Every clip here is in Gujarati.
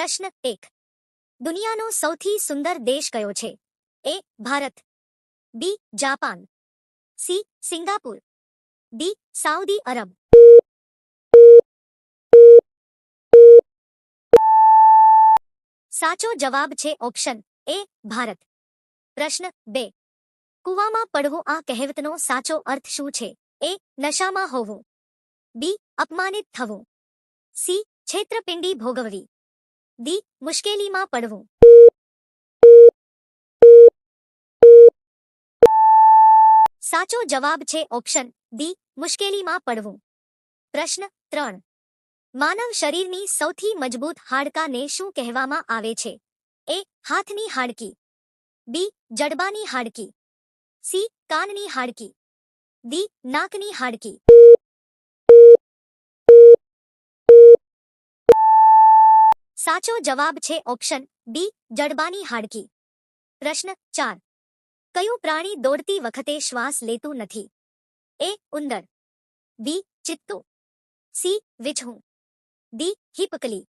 પ્રશ્ન એક. દુનિયાનો સૌથી સુંદર દેશ કયો છે? A, Bharat. B, Japan. C, Singapore. D, Saudi Arab. સાચો જવાબ છે ઓપ્શન એ, ભારત. પ્રશ્ન બે. કૂવામાં પડવું આ કહેવતનો સાચો અર્થ શું છે? એ, નશામાં હોવું. બી, અપમાનિત થવું. સી, છેતરપિંડી ભોગવવી. ડી મુશ્કેલીમાં પડવું. સાચો જવાબ છે ઓપ્શન ડી મુશ્કેલીમાં પડવું. પ્રશ્ન ત્રણ. માનવ શરીરની સૌથી મજબૂત હાડકાને શું કહેવામાં આવે છે? એ હાથની હાડકી. બી જડબાની હાડકી. સી કાનની હાડકી. ડી નાકની હાડકી. સાચો જવાબ છે ઓપ્શન બી, જડબાની હાડકી. પ્રશ્ન ચાર. કયું પ્રાણી દોડતી વખતે શ્વાસ લેતું નથી? એ, ઉંદર. બી, ચિત્તો. સી, વિછું. ડી, હિપકલી.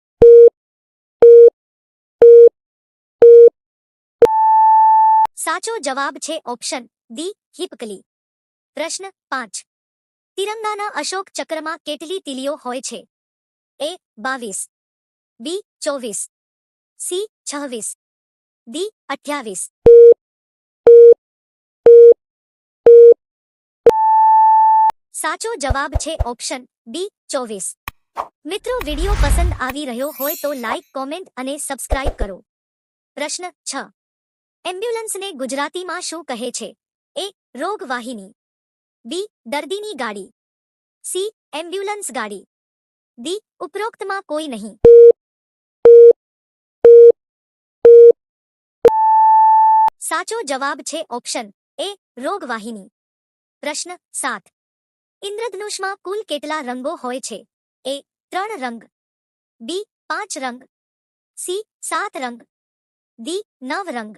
સાચો જવાબ છે ઓપ્શન ડી, હિપકલી. પ્રશ્ન પાંચ. તિરંગાના અશોક ચક્રમાં કેટલી તિલીઓ હોય છે? એ, બાવીસ. બી ચોવીસ. સી, છવ્વીસ. ડી, અઠ્યાવીસ. સાચો જવાબ છે ઓપ્શન બી ચોવીસ. મિત્રો, વીડિયો પસંદ આવી રહ્યો હોય તો લાઈક, કોમેન્ટ અને સબસ્ક્રાઇબ કરો. પ્રશ્ન છ. એમ્બ્યુલન્સને ગુજરાતીમાં શું કહે છે? એ, રોગવાહિની. બી, દર્દીની ગાડી. સી, એમ્બ્યુલન્સ ગાડી. ડી, ઉપરોક્તમાં કોઈ નહીં. સાચો જવાબ છે ઓપ્શન એ રોગવાહિની. પ્રશ્ન સાત. ઇન્દ્રધનુષમાં કુલ કેટલા રંગો હોય છે? એ ત્રણ રંગ, બી પાંચ રંગ, સી સાત રંગ, ડી નવ રંગ.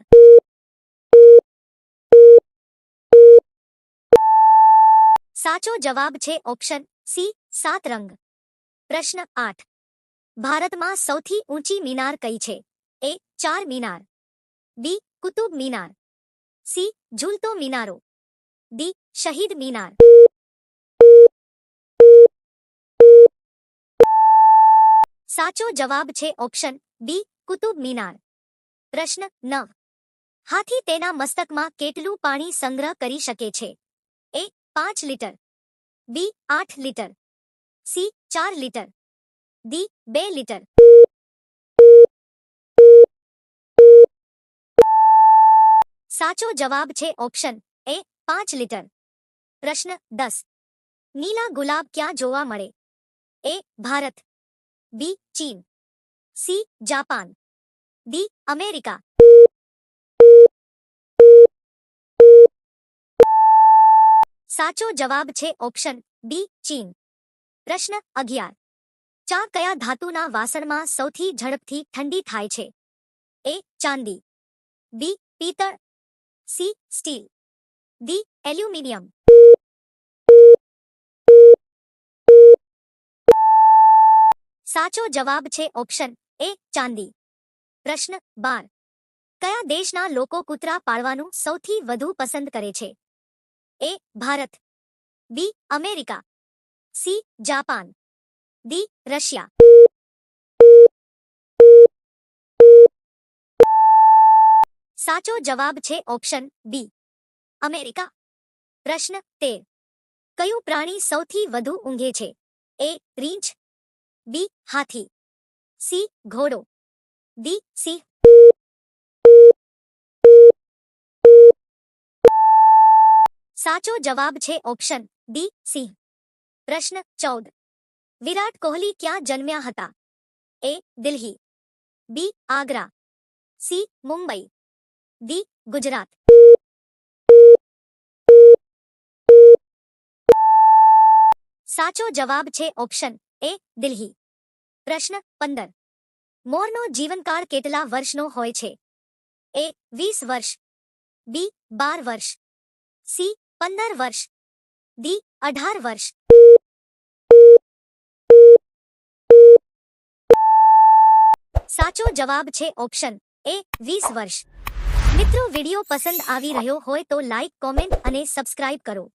સાચો જવાબ છે ઓપ્શન સી સાત રંગ. પ્રશ્ન આઠ. ભારતમાં સૌથી ઊંચી મિનાર કઈ છે? A Char Minar, B Qutub Minar C ઝૂલતો મિનારો ડી શહીદ મિનાર સાચો જવાબ છે ઓપ્શન બી કુતુબ મિનાર પ્રશ્ન નવ હાથી તેના મસ્તકમાં કેટલું પાણી સંગ્રહ કરી શકે છે? એ, પાંચ લીટર. બી, આઠ લીટર. સી, ચાર લીટર. ડી, બે લીટર. સાચો જવાબ છે ઓપ્શન એ પાંચ લીટર. પ્રશ્ન દસ. નીલા ગુલાબ ક્યાં જોવા મળે? એ ભારત, બી ચીન, સી જાપાન, ડી અમેરિકા. સાચો જવાબ છે ઓપ્શન બી ચીન. પ્રશ્ન અગિયાર. ચા કયા ધાતુના વાસણમાં સૌથી ઝડપથી ઠંડી થાય છે? એ ચાંદી, બી પિત્તળ સી સ્ટીલ D. એલ્યુમિનિયમ સાચો જવાબ છે ઓપ્શન એ ચાંદી. પ્રશ્ન બાર. કયા દેશના લોકો કૂતરા પાળવાનું સૌથી વધુ પસંદ કરે છે? A Bharat. B America. C Japan. D Russia. સાચો જવાબ છે ઓપ્શન બી. અમેરિકા. પ્રશ્ન તેર. કયું પ્રાણી સૌથી વધુ ઊંઘે છે? એ, રીંછ. બી, હાથી. સી, ઘોડો. ડી, સિંહ. સાચો જવાબ છે ઓપ્શન ડી, સિંહ. પ્રશ્ન ચૌદ. વિરાટ કોહલી ક્યાં જન્મ્યા હતા? A, Delhi. B, Agra. C, Mumbai. D Gujarat સાચો જવાબ છે ઓપ્શન એ દિલ્હી પ્રશ્ન પંદર મોરનો જીવનકાળ કેટલા વર્ષનો હોય છે એ વીસ વર્ષ બી બાર વર્ષ સી પંદર વર્ષ ડી અઢાર વર્ષ સાચો જવાબ છે ઓપ્શન એ વીસ વર્ષ મિત્રો, વીડિયો પસંદ આવી રહ્યો હોય તો લાઈક કોમેન્ટ અને સબસ્ક્રાઇબ કરો.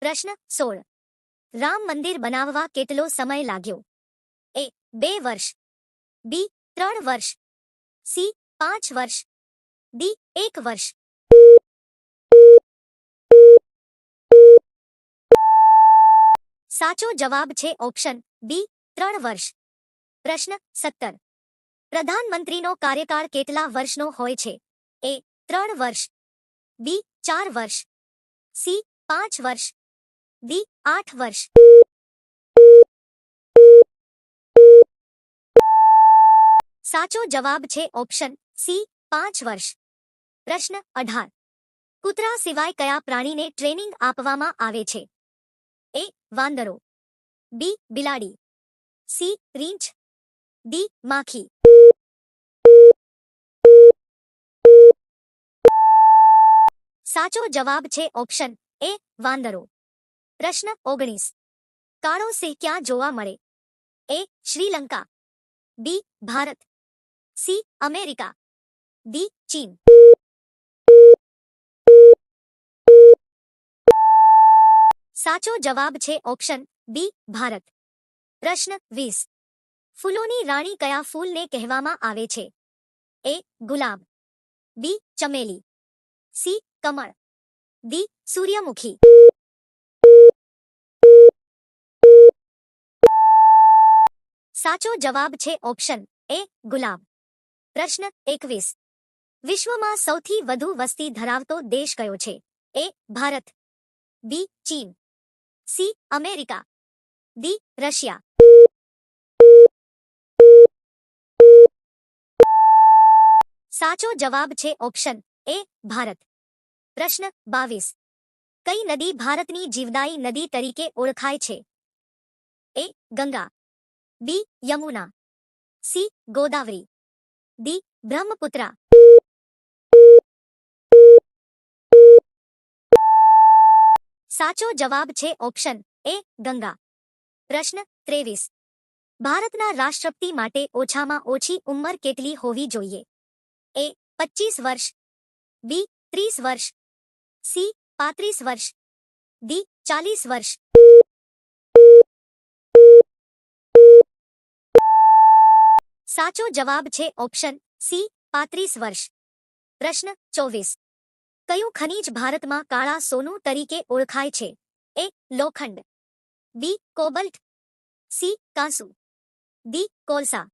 પ્રશ્ન સોળ. રામ મંદિર બનાવવા કેટલો સમય લાગ્યો? એ, બે વર્ષ. બી, ત્રણ વર્ષ. સી, પાંચ વર્ષ. ડી, એક વર્ષ. સાચો જવાબ છે ઓપ્શન બી, ત્રણ વર્ષ. પ્રશ્ન સત્તર. પ્રધાનમંત્રીનો કાર્યકાળ કેટલા વર્ષનો હોય છે? ત્રણ વર્ષ. બી, ચાર વર્ષ. સી, પાંચ વર્ષ. ડી, આઠ વર્ષ. સાચો જવાબ છે ઓપ્શન સી, પાંચ વર્ષ. પ્રશ્ન અઢાર. કૂતરા સિવાય કયા પ્રાણીને ટ્રેનિંગ આપવામાં આવે છે? એ, વાંદરો. બી, બિલાડી. સી, રીંછ. ડી, માખી. સાચો જવાબ છે ઓપ્શન એ વાંદરો. પ્રશ્ન ઓગણીસ. કાળો સિંહ ક્યાં જોવા મળે? A Sri Lanka. B Bharat. C America. D ચીન. સાચો જવાબ છે ઓપ્શન બી ભારત. પ્રશ્ન વીસ. ફૂલોની રાણી કયા ફૂલને કહેવામાં આવે છે? એ ગુલાબ. બી ચમેલી. સી કમળ. દી સૂર્યમુખી. સાચો જવાબ છે ઓપ્શન એ ગુલાબ. પ્રશ્ન એકવીસ. વિશ્વમાં સૌથી વધુ વસ્તી ધરાવતો દેશ કયો છે? એ ભારત. બી ચીન. C America. D Russia. સાચો જવાબ છે ઓપ્શન એ ભારત. પ્રશ્ન બાવીસ. કઈ નદી ભારતની જીવદાયી નદી તરીકે ઓળખાય છે? A, Ganga. B, Yamuna. C, Godavari. D, Brahmaputra. સાચો જવાબ છે ઓપ્શન એ, ગંગા. પ્રશ્ન ત્રેવીસ. ભારતના રાષ્ટ્રપતિ માટે ઓછામાં ઓછી ઉંમર કેટલી હોવી જોઈએ? એ પચીસ વર્ષ. બી, ત્રીસ વર્ષ. સી, પાંત્રીસ વર્ષ. ડી, ચાલીસ વર્ષ. સાચો જવાબ છે ઓપ્શન સી, પાંત્રીસ વર્ષ. પ્રશ્ન ચોવીસ. કયું ખનીજ ભારતમાં કાળા સોનું તરીકે ઓળખાય છે? એ, લોખંડ. બી, કોબલ્ટ. સી, કાંસુ. ડી, કોલસા.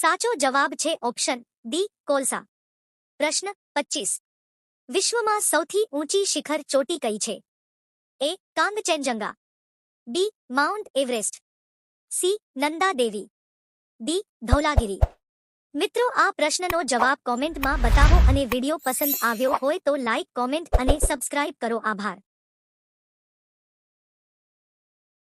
સાચો જવાબ છે ઓપ્શન ડી, કોલસા. પ્રશ્ન પચીસ. વિશ્વમાં સૌથી ઊંચી શિખર ચોટી કઈ છે? A, Kangchenjunga. B, Mount Everest. C Nanda Devi D, Dhaulagiri. મિત્રો, આ પ્રશ્નનો જવાબ કોમેન્ટમાં બતાવો અને વીડિયો પસંદ આવ્યો હોય તો લાઈક, કોમેન્ટ અને સબસ્ક્રાઇબ કરો. આભાર.